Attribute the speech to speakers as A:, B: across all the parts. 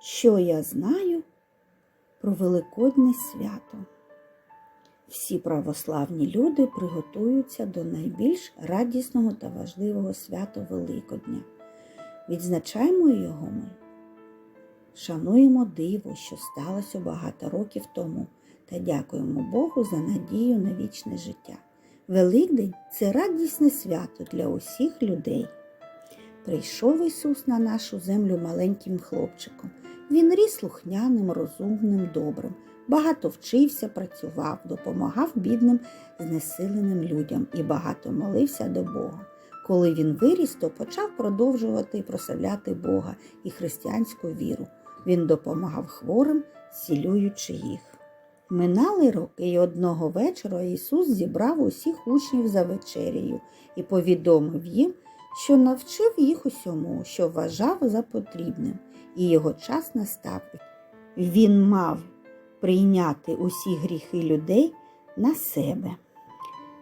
A: що я знаю про Великодне свято. Всі православні люди приготуються до найбільш радісного та важливого свята Великодня. Відзначаємо його ми. Шануємо диво, що сталося багато років тому, та дякуємо Богу за надію на вічне життя. Великдень це радісне свято для усіх людей. Прийшов Ісус на нашу землю маленьким хлопчиком. Він ріс слухняним, розумним, добрим, багато вчився, працював, допомагав бідним, знесиленим людям і багато молився до Бога. Коли він виріс, то почав продовжувати прославляти Бога і християнську віру. Він допомагав хворим, зцілюючи їх. Минали роки, і одного вечора Ісус зібрав усіх учнів за вечерею і повідомив їм, що навчив їх усьому, що вважав за потрібним, і його час настав. Він мав прийняти усі гріхи людей на себе.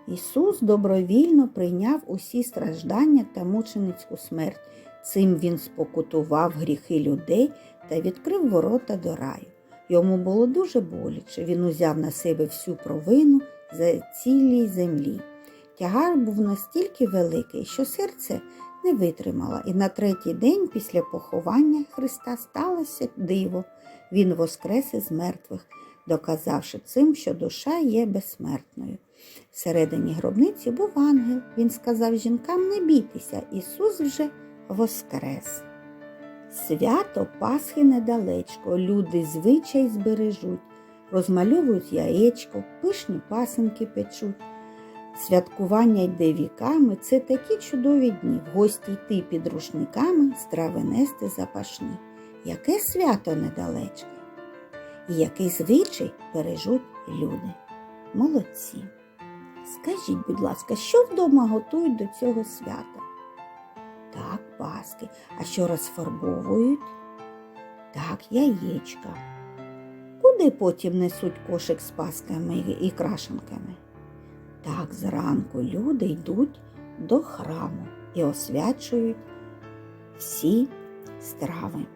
A: Ісус добровільно прийняв усі страждання та мученицьку смерть. Цим Він спокутував гріхи людей та відкрив ворота до раю. Йому було дуже боляче. Він узяв на себе всю провину за цілій землі. Тягар був настільки великий, що серце не витримало, і на третій день після поховання Христа сталося диво. Він воскрес із мертвих, доказавши цим, що душа є безсмертною. Всередині гробниці був ангел. Він сказав жінкам не бійтеся, Ісус вже воскрес. Свято Пасхи недалечко, люди звичай збережуть, розмальовують яєчко, пишні пасенки печуть. Святкування йде віками, це такі чудові дні, в гості йти під рушниками, страви нести запашні. Яке свято недалечко, і який звичай бережуть люди. Молодці. Скажіть, будь ласка, що вдома готують до цього свята? Так, паски. А що розфарбовують? Так, яєчка. Куди потім несуть кошик з пасками і крашенками? Так, зранку люди йдуть до храму і освячують всі страви.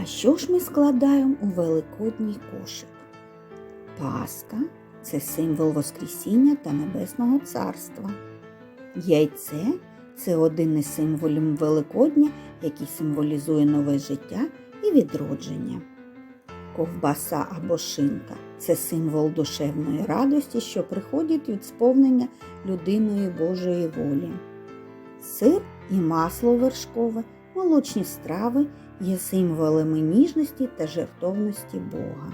A: А що ж ми складаємо у великодній кошик? Паска це символ Воскресіння та Небесного Царства. Яйце це один із символів Великодня, який символізує нове життя і відродження. Ковбаса або шинка це символ душевної радості, що приходить від сповнення людиною Божої волі. Сир і масло вершкове, молочні страви є символами ніжності та жертовності Бога.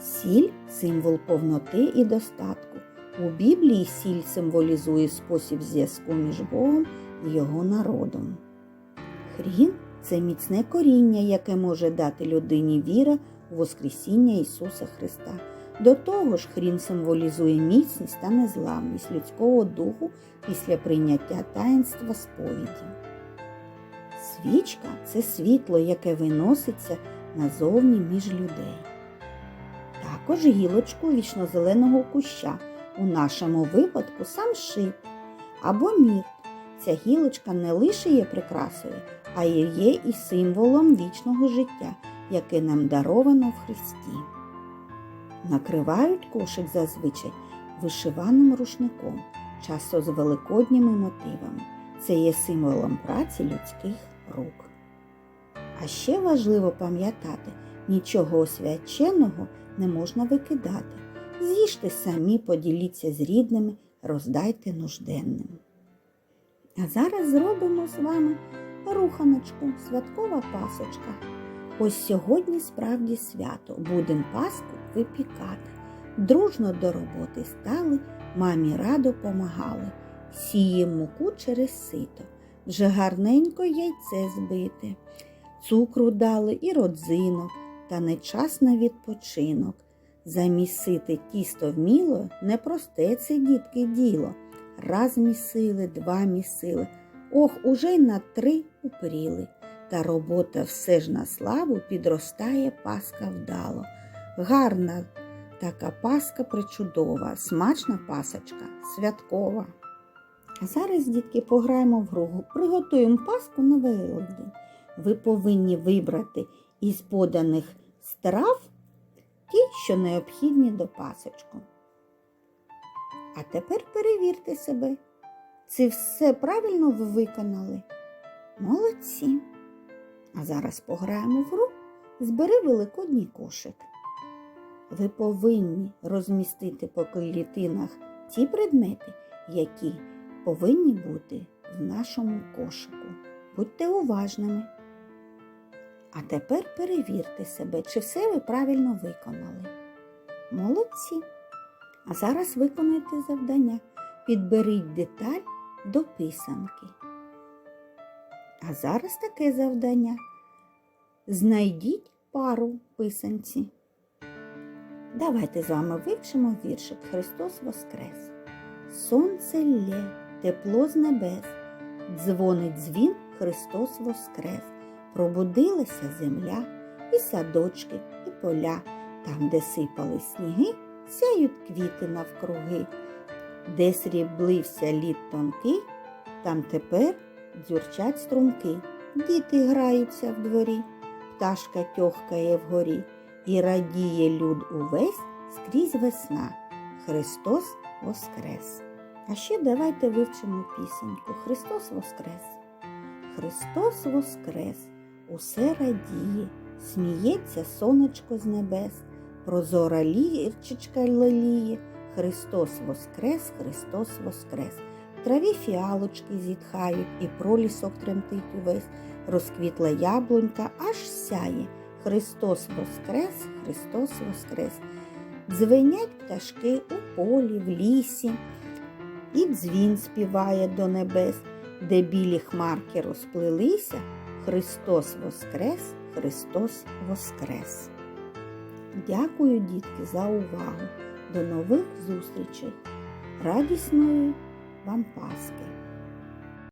A: Сіль символ повноти і достатку. У Біблії сіль символізує спосіб зв'язку між Богом і його народом. Хрін це міцне коріння, яке може дати людині віра Воскресіння Ісуса Христа. До того ж, хрін символізує міцність та незламність людського духу після прийняття таїнства сповіді. Свічка це світло, яке виноситься назовні між людей. Також гілочку вічнозеленого куща, у нашому випадку сам шип або мірт. Ця гілочка не лише є прикрасою, а є і символом вічного життя, яке нам даровано в Христі. Накривають кошик зазвичай вишиваним рушником, часто з великодніми мотивами. Це є символом праці людських рук. А ще важливо пам'ятати, нічого освяченого не можна викидати. З'їжте самі, поділіться з рідними, роздайте нужденним. А зараз зробимо з вами руханочку, святкова пасочка. Ось сьогодні справді свято, будем паску випікати. Дружно до роботи стали, мамі радо помагали. Сієм муку через сито, вже гарненько яйце збите, цукру дали і родзинок, та не час на відпочинок. Замісити тісто вміло непросте це, дітки, діло. Раз місили, два місили, ох, уже й на три упріли. Та робота все ж на славу підростає паска вдало. Гарна така паска причудова, смачна пасочка, святкова. А зараз, дітки, пограємо в гру, приготуємо паску на Великдень. ви повинні вибрати із поданих страв ті, що необхідні до пасочку. А тепер перевірте себе. Це все правильно ви виконали? Молодці. А зараз пограємо в гру Збери великодній кошик. Ви повинні розмістити по клітинах ті предмети, які повинні бути в нашому кошику. Будьте уважними. А тепер перевірте себе, чи все ви правильно виконали. Молодці. А зараз виконайте завдання. Підберіть деталь до писанки. А зараз таке завдання. Знайдіть пару писанці. Давайте з вами вивчимо віршик Христос Воскрес. Сонце лє, тепло з небес, дзвонить дзвін Христос Воскрес. Пробудилася земля, і садочки, і поля, там, де сипали сніги, сяють квіти навкруги, де сріблився лід тонкий, там тепер дзюрчать струмки. Діти граються в дворі, пташка тьохкає вгорі, і радіє люд увесь скрізь весна. Христос Воскрес. А ще давайте вивчимо пісеньку Христос Воскрес. Христос Воскрес, усе радіє, сміється сонечко з небес, прозора лірчичка леліє, Христос Воскрес, Христос Воскрес. Траві фіалочки зітхають, і пролісок тремтить увесь, розквітла яблунька, аж сяє. Христос Воскрес, Христос Воскрес. Дзвенять пташки у полі, в лісі, і дзвін співає до небес, де білі хмарки розплилися. Христос Воскрес, Христос Воскрес. Дякую, дітки, за увагу. До нових зустрічей. Радісної вам Пасхи!